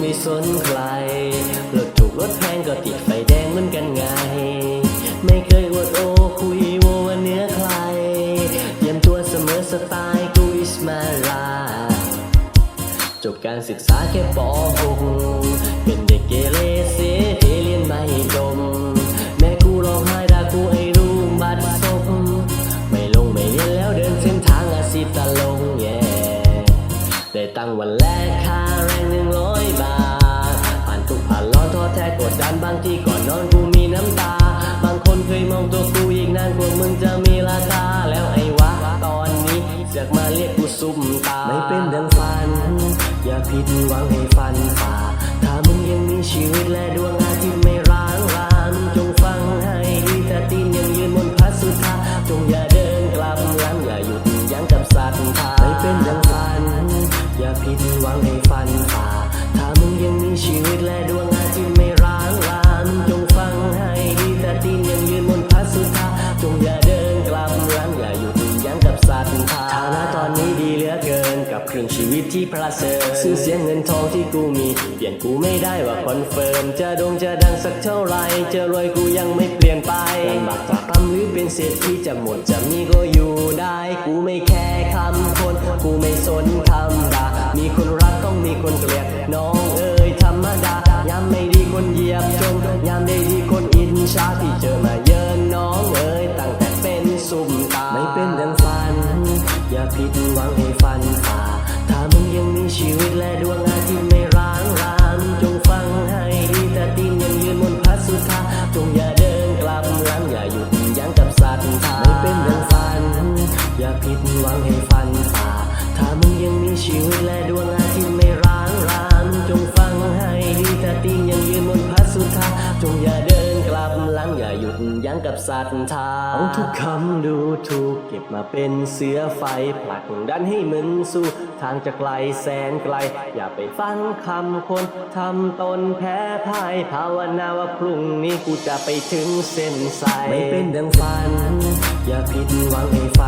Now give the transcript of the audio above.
ไม่สนใครรถถูกรถแพงก็ติดไฟแดงเหมือนกันไง ไม่เคยอวดโอคุยโวว่าเหนื้อใครเตรียมตัวเสมอสไตล์กูอิสมาลาจบการศึกษาแค่ป .6 เป็นเด็กเกเรเสียเทเรียนไม่จม ได้ตั้งวันแรกค่าแรงหนึ่งร้อยบาท ผ่านทุกผ่านร้อนท้อแท้กดดันบางทีก่อนนอนกูมีน้ำตา บางคนเคยมองตัวกูอีกนานกว่ามึงจะมีราคาแล้วไอ้วะ ตอนนี้เสือกมาเรียกกูซุ่มตา ไม่เป็นดังฝัน อย่าผิดหวังให้ฟันฝ่า ถ้ามึงยังมีชีวิตและดวงอาทิตย์ไม่ร้างรานจงฟังให้ดีแต่ตีนยังยืนบนพัสุธาจงอย่าเดินกลับหลังอย่าหยุดยั้งกับศรัทธาไม่เป็นดัง ผิดหวังให้ฟันฝ่า ถ้ามึงยังมีชีวิตและดวงอาทิตย์ไม่ร้างรานจงฟังให้ดีแต่ตีนยังยืนบนพัสุธาจงอย่าเดินกลับหลังอย่าหยุดยั้งกับศรัทธาฐานะตอนนี้ดีเหลือเกินกับครึ่งชีวิตที่ประเสริฐชื่อเสียงเงินทองที่กูมี เปลี่ยนกูไม่ได้ว่าคอนเฟิร์มจะโด่งจะดังสักเท่าไหรจะรวยกูยังไม่เปลี่ยนไปลำบากจากต่ำหรือเป็นเศรษฐีจะหมดจะมีก็อยู่ได้ กูไม่แคร์คำคน กูไม่สนคำ คนเกลียดน้องเอ๋ยธรรมดายามไม่ดีคนเหยียบจนยามได้ดีคนอินชาที่เจอมาเยินน้องเอ๋ยตั้งแต่เป็นซุ่มตาไม่เป็นดังฝัน อย่าผิดหวังให้ฟันฝ่าถ้ามึงยังมีชีวิตและดวงอาทิตย์ไม่ร้างรานจงฟังให้ดีแต่ตีนยังยืนบนพัสุธาจงอย่าเดินกลับหลังอย่าหยุดยั้งกับศรัทธาไม่เป็นดังฝัน อย่าผิดหวังให้ฟันฝ่าถ้ามึงยังมีชีวิตและดวงอา จงอย่าเดินกลับหลังอย่าหยุดยั้งกับศรัทธาเอาทุกคำดูถูกเก็บมาเป็นเสือไฟผลักดันให้มึงสู้ ทางจะไกลแสนไกล อย่าไปฟังคำคนทำตนแพ้พ่ายภาวนาว่าพรุ่งนี้กูจะไปถึงเส้นชัยไม่เป็นดังฝัน อย่าผิดหวังให้ฟัน